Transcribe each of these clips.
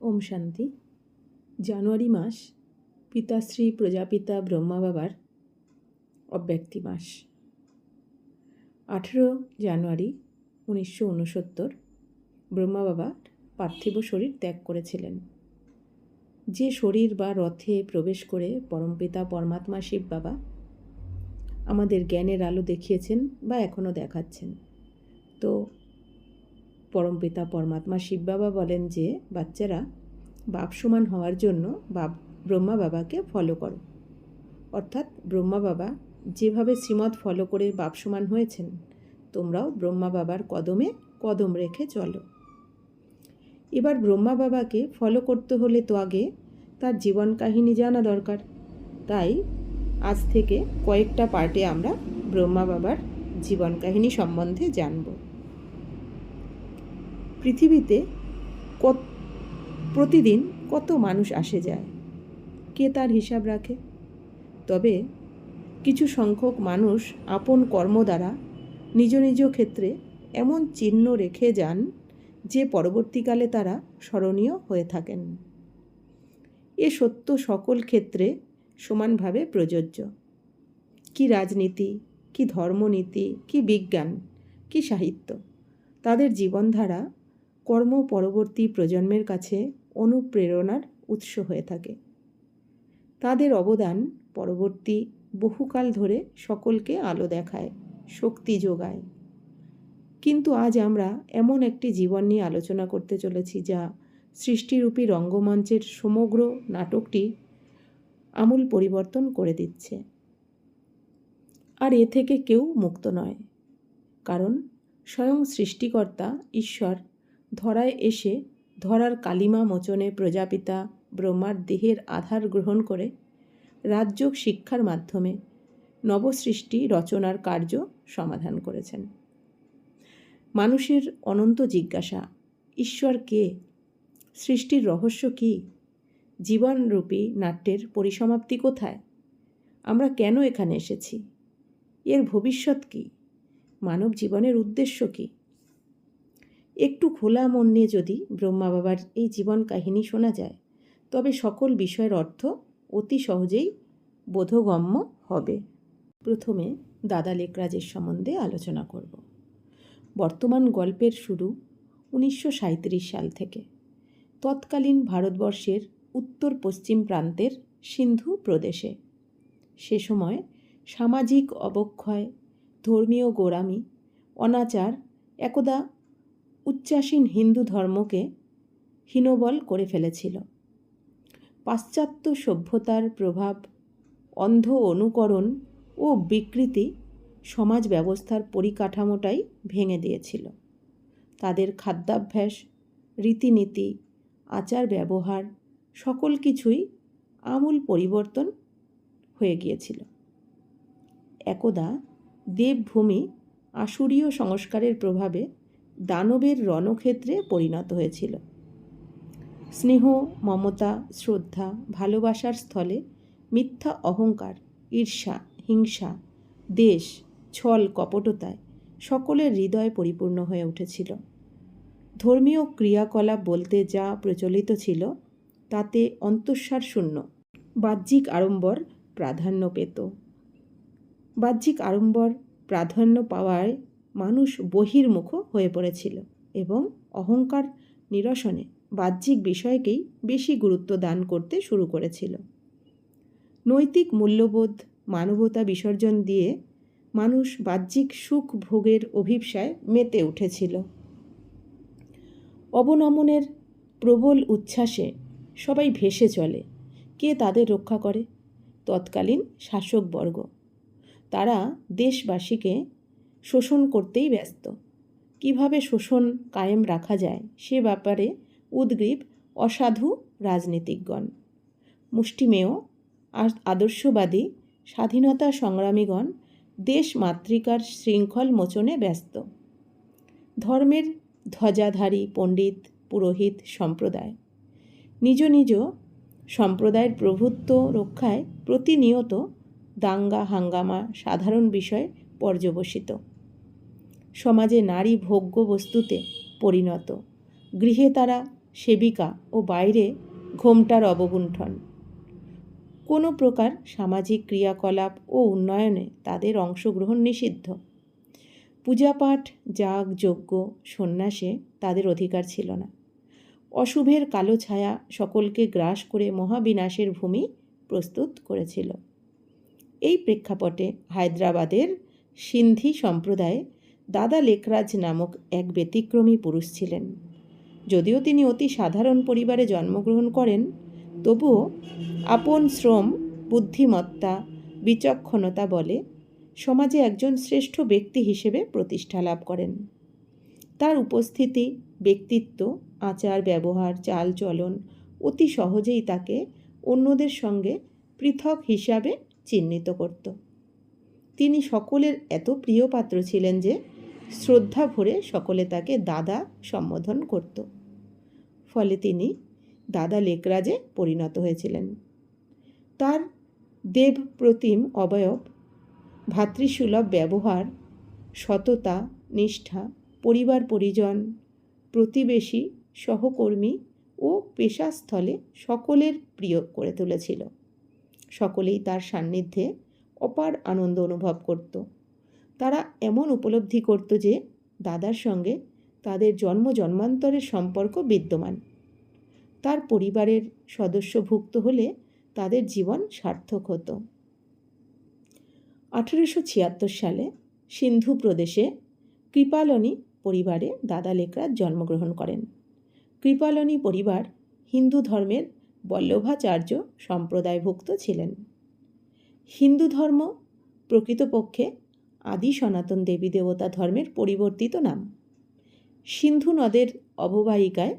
ওম শান্তি। জানুয়ারি মাস, পিতাশ্রী, প্রজাপিতা, ব্রহ্মা বাবার অব্যক্তি মাস। আঠেরো জানুয়ারি উনিশশো উনসত্তর ব্রহ্মা বাবা পার্থিব শরীর ত্যাগ করেছিলেন। যে শরীর বা রথে প্রবেশ করে পরমপিতা পরমাত্মা শিব বাবা আমাদের জ্ঞানের আলো দেখিয়েছেন বা এখনও দেখাচ্ছেন। তো পরমপিতা পরমাত্মা শিব বাবা বলেন যে, বাচ্চারা বাপ সমান হওয়ার জন্য বাপ ব্রহ্মা বাবাকে ফলো করো। অর্থাৎ ব্রহ্মা বাবা যেভাবে শ্রীমদ ফলো করে বাপ সমান হয়েছেন, তোমরাও ব্রহ্মা বাবার কদমে কদম রেখে চলো। এবার ব্রহ্মা বাবাকে ফলো করতে হলে তো আগে তার জীবন কাহিনী জানা দরকার। তাই আজ থেকে কয়েকটা পার্টে আমরা ব্রহ্মা বাবার জীবন কাহিনী সম্বন্ধে জানব। পৃথিবীতে কত, প্রতিদিন কত মানুষ আসে যায়? কে তার হিসাব রাখে? তবে কিছু সংখ্যক মানুষ আপন কর্ম দ্বারা নিজ নিজ ক্ষেত্রে এমন চিহ্ন রেখে যান যে পরবর্তীকালে তারা স্মরণীয় হয়ে থাকেন। এ সত্য সকল ক্ষেত্রে সমানভাবে প্রযোজ্য। কি রাজনীতি, কি ধর্মনীতি, কি বিজ্ঞান, কি সাহিত্য, তাদের জীবনধারা কর্ম পরবর্তী প্রজন্মের কাছে অনুপ্রেরণার উৎস হয়ে থাকে। তাদের অবদান পরবর্তী বহুকাল ধরে সকলকে আলো দেখায়, শক্তি যোগায়। কিন্তু আজ আমরা এমন একটি জীবন নিয়ে আলোচনা করতে চলেছি যা সৃষ্টিরূপী রঙ্গমঞ্চের সমগ্র নাটকটি আমূল পরিবর্তন করে দিচ্ছে। আর এ থেকে কেউ মুক্ত নয়, কারণ স্বয়ং সৃষ্টিকর্তা ঈশ্বর ধরায় এসে ধরার কালিমা মোচনে প্রজাপিতা ব্রহ্মার দেহের আধার গ্রহণ করে রাজযোগ শিক্ষার মাধ্যমে নবসৃষ্টি রচনার কার্য সমাধান করেছেন। মানুষের অনন্ত জিজ্ঞাসা, ঈশ্বর কে? সৃষ্টির রহস্য কী? জীবনরূপী নাট্যের পরিসমাপ্তি কোথায়? আমরা কেন এখানে এসেছি? এর ভবিষ্যৎ কী? মানব জীবনের উদ্দেশ্য কী? একটু খোলা মন নিয়ে যদি ব্রহ্মা বাবার এই জীবন কাহিনী শোনা যায়, তবে সকল বিষয়ের অর্থ অতি সহজেই বোধগম্য হবে। প্রথমে দাদা লেকরাজের সম্বন্ধে আলোচনা করব। বর্তমান গল্পের শুরু উনিশশো সাঁইত্রিশ সাল থেকে। তৎকালীন ভারতবর্ষের উত্তর পশ্চিম প্রান্তের সিন্ধু প্রদেশে। সে সময় সামাজিক অবক্ষয়, ধর্মীয় গোড়ামি, অনাচার, একদা উচ্চাসীন হিন্দু ধর্মকে হীনবল করে ফেলেছিল। পাশ্চাত্য সভ্যতার প্রভাব, অন্ধ অনুকরণ ও বিকৃতি সমাজ ব্যবস্থার পরিকাঠামোটাই ভেঙে দিয়েছিল। তাদের খাদ্যাভ্যাস, রীতিনীতি, আচার ব্যবহার সকল কিছুই আমূল পরিবর্তন হয়ে গিয়েছিল। একদা দেবভূমি আসুরীয় সংস্কারের প্রভাবে দানবের রণক্ষেত্রে পরিণত হয়েছিল। স্নেহ, মমতা, শ্রদ্ধা, ভালোবাসার স্থলে মিথ্যা অহংকার, ঈর্ষা, হিংসা, দেশ, ছল, কপটতায় সকলের হৃদয় পরিপূর্ণ হয়ে উঠেছিল। ধর্মীয় ক্রিয়াকলাপ বলতে যা প্রচলিত ছিল, তাতে অন্তঃসার শূন্য। বাহ্যিক আড়ম্বর প্রাধান্য পেত। বাহ্যিক আড়ম্বর প্রাধান্য পাওয়ায় মানুষ বহির্মুখ হয়ে পড়েছিল এবং অহংকার নিরসনে বাহ্যিক বিষয়কেই বেশি গুরুত্ব দান করতে শুরু করেছিল। নৈতিক মূল্যবোধ, মানবতা বিসর্জন দিয়ে মানুষ বাহ্যিক সুখ ভোগের অভিপ্সায় মেতে উঠেছিল। অবনমনের প্রবল উচ্ছ্বাসে সবাই ভেসে চলে। কে তাদের রক্ষা করে? তৎকালীন শাসকবর্গ। তারা দেশবাসীকে শোষণ করতেই ব্যস্ত। কীভাবে শোষণ কায়েম রাখা যায় সে ব্যাপারে উদ্গ্রীব অসাধু রাজনীতিকগণ। মুষ্টিমেয় আদর্শবাদী, স্বাধীনতা সংগ্রামীগণ দেশ মাতৃকার শৃঙ্খল মোচনে ব্যস্ত। ধর্মের ধ্বজাধারী পণ্ডিত, পুরোহিত সম্প্রদায়। নিজ নিজ সম্প্রদায়ের প্রভুত্ব রক্ষায় প্রতিনিয়ত দাঙ্গা হাঙ্গামা সাধারণ বিষয় পর্যবসিত। সমাজে নারী ভোগ্য বস্তুতে পরিণত। গৃহে তারা সেবিকা ও বাইরে ঘোমটার অবগুণ্ঠন কোনো প্রকার সামাজিক ক্রিয়াকলাপ ও উন্নয়নে তাদের অংশগ্রহণ নিষিদ্ধ। পূজাপাঠ, যাগ, যজ্ঞ, সন্ন্যাসে তাদের অধিকার ছিল না। অশুভের কালো ছায়া সকলকে গ্রাস করে মহাবিনাশের ভূমি প্রস্তুত করেছিল। এই প্রেক্ষাপটে হায়দ্রাবাদের সিন্ধি সম্প্রদায়ে দাদা লেখরাজ নামক এক ব্যতিক্রমী পুরুষ ছিলেন। যদিও তিনি অতি সাধারণ পরিবারে জন্মগ্রহণ করেন, তবুও আপন শ্রম, বুদ্ধিমত্তা, বিচক্ষণতা বলে সমাজে একজন শ্রেষ্ঠ ব্যক্তি হিসেবে প্রতিষ্ঠা লাভ করেন। তার উপস্থিতি, ব্যক্তিত্ব, আচার, ব্যবহার চাল চলন অতি সহজেই তাকে অন্যদের সঙ্গে পৃথক হিসাবে চিহ্নিত করত। তিনি সকলের এত প্রিয় পাত্র ছিলেন যে শ্রদ্ধা ভরে সকলে তাকে দাদা সম্বোধন করত। ফলে তিনি দাদা লেকরাজে পরিণত হয়েছিলেন। তার দেব প্রতিম অবয়ব, ভাতৃসুলভ ব্যবহার, সততা, নিষ্ঠা, পরিবার পরিজন, প্রতিবেশী, সহকর্মী ও পেশাস্থলে সকলের প্রিয় করে তুলেছিল। সকলেই তার সান্নিধ্যে অপার আনন্দ অনুভব করত। তারা এমন উপলব্ধি করত যে দাদার সঙ্গে তাদের জন্ম জন্মান্তরের সম্পর্ক বিদ্যমান। তার পরিবারের সদস্যভুক্ত হলে তাদের জীবন সার্থক হতো। আঠেরোশো ছিয়াত্তর সালে সিন্ধু প্রদেশে কৃপালনী পরিবারে দাদা লেকরাজ জন্মগ্রহণ করেন। কৃপালনী পরিবার হিন্দু ধর্মের বল্লভাচার্য সম্প্রদায়ভুক্ত ছিলেন। হিন্দু ধর্ম প্রকৃতপক্ষে আদি সনাতন দেবী দেবতা ধর্মের পরিবর্তিত নাম। সিন্ধু নদের অববাহিকায়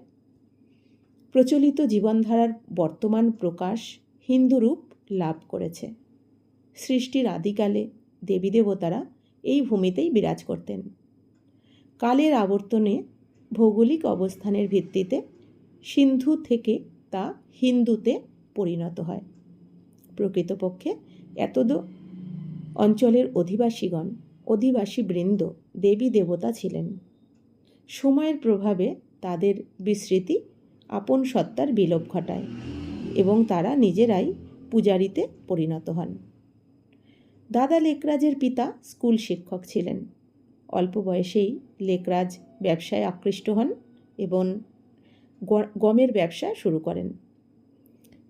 প্রচলিত জীবনধারার বর্তমান প্রকাশ হিন্দু রূপ লাভ করেছে। সৃষ্টির আদিকালে দেবী দেবতারা এই ভূমিতেই বিরাজ করতেন। কালের আবর্তনে ভৌগোলিক অবস্থানের ভিত্তিতে সিন্ধু থেকে তা হিন্দুতে পরিণত হয়। প্রকৃতপক্ষে এতদ অঞ্চলের অধিবাসীগণ, অধিবাসী বৃন্দ, দেবী দেবতা ছিলেন। সময়ের প্রভাবে তাদের বিস্মৃতি আপন সত্তার বিলোপ ঘটায় এবং তারা নিজেরাই পূজারিতে পরিণত হন। দাদা লেকরাজের পিতা স্কুল শিক্ষক ছিলেন। অল্প বয়সেই লেকরাজ ব্যবসায় আকৃষ্ট হন এবং গমের ব্যবসা শুরু করেন।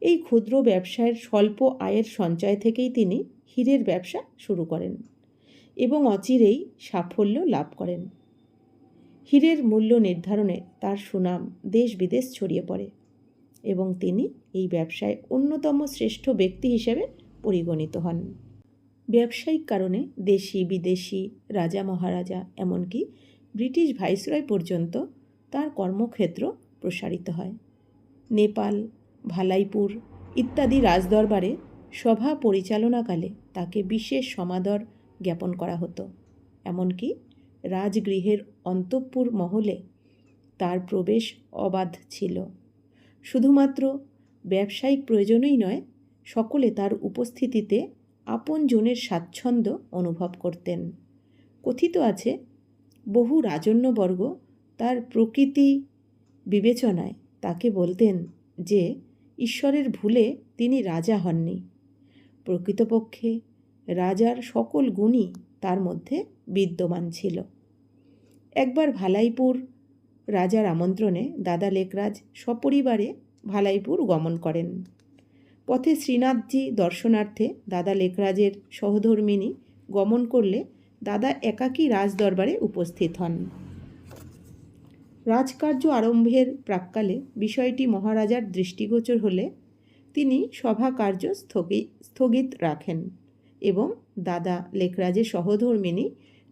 এই ক্ষুদ্র ব্যবসায়ের স্বল্প আয়ের সঞ্চয় থেকেই তিনি হীরের ব্যবসা শুরু করেন এবং অচিরেই সাফল্য লাভ করেন। হীরের মূল্য নির্ধারণে তার সুনাম দেশ বিদেশ ছড়িয়ে পড়ে এবং তিনি এই ব্যবসায় অন্যতম শ্রেষ্ঠ ব্যক্তি হিসেবে পরিগণিত হন। ব্যবসায়িক কারণে দেশি, বিদেশি, রাজা, মহারাজা, এমনকি ব্রিটিশ ভাইসরয় পর্যন্ত তার কর্মক্ষেত্র প্রসারিত হয়। নেপাল, ভালাইপুর ইত্যাদি রাজদরবারে সভা পরিচালনাকালে তাকে বিশেষ সমাদর জ্ঞাপন করা হতো। এমনকি রাজগৃহের অন্তঃপুর মহলে তার প্রবেশ অবাধ ছিল। শুধুমাত্র ব্যবসায়িক প্রয়োজনই নয়, সকলে তার উপস্থিতিতে আপন জনের স্বাচ্ছন্দ্য অনুভব করতেন। কথিত আছে, বহু রাজন্যবর্গ তার প্রকৃতি বিবেচনায় তাকে বলতেন যে, ঈশ্বরের ভুলে তিনি রাজা হননি। প্রকৃতপক্ষে রাজার সকল গুণই তার মধ্যে বিদ্যমান ছিল। একবার ভালাইপুর রাজার আমন্ত্রণে দাদা লেকরাজ সপরিবারে ভালাইপুর গমন করেন। পথে শ্রীনাথজি দর্শনার্থে দাদা লেকরাজের সহধর্মিনী গমন করলে দাদা একাকী রাজদরবারে উপস্থিত হন। রাজকার্য আরম্ভের প্রাক্কালে বিষয়টি মহারাজার দৃষ্টিগোচর হলে তিনি সভা কার্য স্থগিত রাখেন এবং দাদা লেখরাজের সহধর্মিনী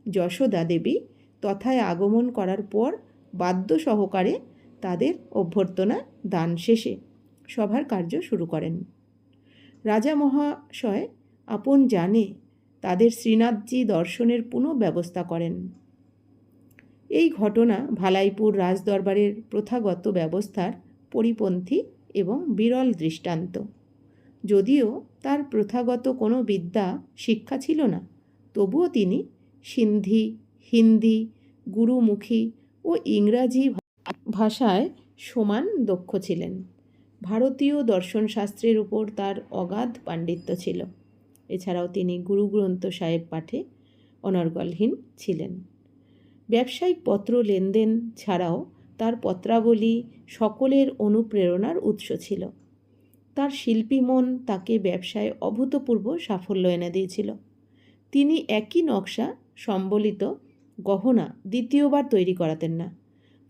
যশোদা দেবী তথায় আগমন করার পর বাদ্য সহকারে তাদের অভ্যর্থনা দান শেষে সভার কার্য শুরু করেন। রাজা মহাশয় আপন জানে তাদের শ্রীনাথজি দর্শনের পুনঃ ব্যবস্থা করেন। এই ঘটনা ভালাইপুর রাজদরবারের প্রথাগত ব্যবস্থার পরিপন্থী এবং বিরল দৃষ্টান্ত। যদিও তার প্রথাগত কোনো বিদ্যা শিক্ষা ছিল না, তবুও তিনি সিন্ধি, হিন্দি, গুরুমুখী ও ইংরাজি ভাষায় সমান দক্ষ ছিলেন। ভারতীয় দর্শনশাস্ত্রের উপর তার অগাধ পাণ্ডিত্য ছিল। এছাড়াও তিনি গুরুগ্রন্থ সাহেব পাঠে অনর্গলহীন ছিলেন। ব্যবসায়িক পত্র লেনদেন ছাড়াও তার পত্রাবলী সকলের অনুপ্রেরণার উৎস ছিল। তার শিল্পী মন তাকে ব্যবসায় অভূতপূর্ব সাফল্য এনে দিয়েছিল। তিনি একই নকশা, সম্বলিত গহনা দ্বিতীয়বার তৈরি করাতেন না,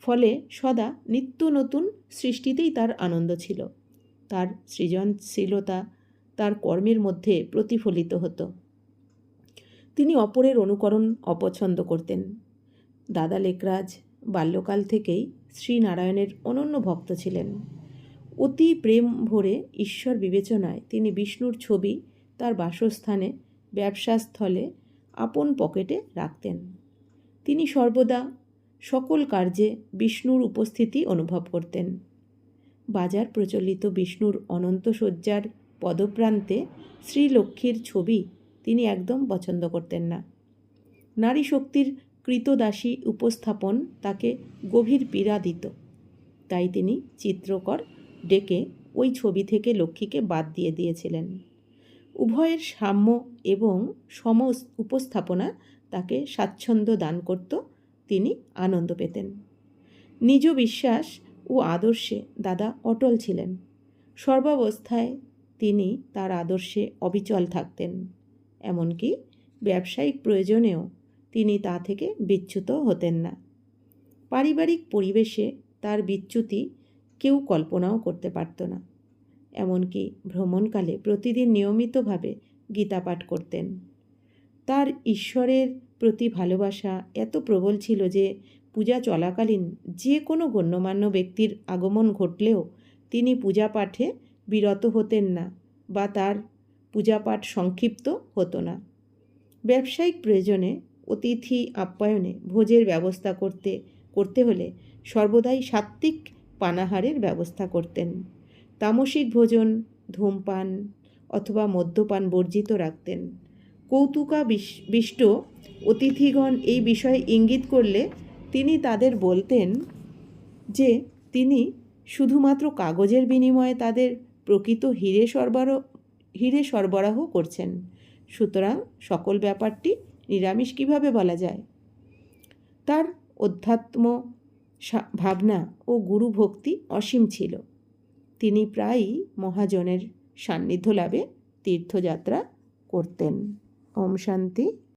ফলে সদা নিত্য নতুন সৃষ্টিতেই তার আনন্দ ছিল। তার সৃজনশীলতা তার কর্মের মধ্যে প্রতিফলিত হতো। তিনি অপরের অনুকরণ অপছন্দ করতেন। দাদা লেকরাজ বাল্যকাল থেকেই শ্রীনারায়ণের অনন্য ভক্ত ছিলেন। অতি প্রেম ভরে ঈশ্বর বিবেচনায় তিনি বিষ্ণুর ছবি তার বাসস্থানে, ব্যবসাস্থলে, আপন পকেটে রাখতেন। তিনি সর্বদা সকল কার্যে বিষ্ণুর উপস্থিতি অনুভব করতেন। বাজার প্রচলিত বিষ্ণুর অনন্ত শয্যার পদপ্রান্তে শ্রীলক্ষ্মীর ছবি তিনি একদম পছন্দ করতেন না। নারী শক্তির কৃতদাসী উপস্থাপন তাকে গভীর পীড়া দিত। তাই তিনি চিত্রকর ডেকে ওই ছবি থেকে লক্ষ্মীকে বাদ দিয়ে দিয়েছিলেন। উভয়ের সাম্য এবং সম উপস্থাপনা তাকে স্বাচ্ছন্দ্য দান করত, তিনি আনন্দ পেতেন। নিজ বিশ্বাস ও আদর্শে দাদা অটল ছিলেন। সর্বাবস্থায় তিনি তার আদর্শে অবিচল থাকতেন। এমনকি ব্যবসায়িক প্রয়োজনেও তিনি তা থেকে বিচ্যুত হতেন না। পারিবারিক পরিবেশে তার বিচ্যুতি কেউ কল্পনাও করতে পারত না। এমনকি ভ্রমণকালে প্রতিদিন নিয়মিতভাবে গীতা পাঠ করতেন। তার ঈশ্বরের প্রতি ভালোবাসা এত প্রবল ছিল যে, পূজা চলাকালীন যে কোনো গণ্যমান্য ব্যক্তির আগমন ঘটলেও তিনি পূজা পাঠে বিরত হতেন না বা তার পূজাপাঠ সংক্ষিপ্ত হতো না। ব্যবসায়িক প্রয়োজনে অতিথি আপ্যায়নে ভোজের ব্যবস্থা করতে করতে হলে সর্বদাই সাত্ত্বিক পানাহারের ব্যবস্থা করতেন। তামসিক ভোজন, ধূমপান অথবা মদ্যপান বর্জিত রাখতেন। কৌতুকা বিষ্ট অতিথিগণ এই বিষয়ে ইঙ্গিত করলে তিনি তাদের বলতেন যে, তিনি শুধুমাত্র কাগজের বিনিময়ে তাদের প্রকৃত হিরে সরবরাহ হিরে সরবরাহ করছেন। সুতরাং সকল ব্যাপারটি নিরামিষ কীভাবে বলা যায়? তার অধ্যাত্ম ভাবনা ও গুরু ভক্তি অসীম ছিল। তিনি প্রায়ই মহাজনের সান্নিধ্য লাভে তীর্থযাত্রা করতেন। ওম শান্তি।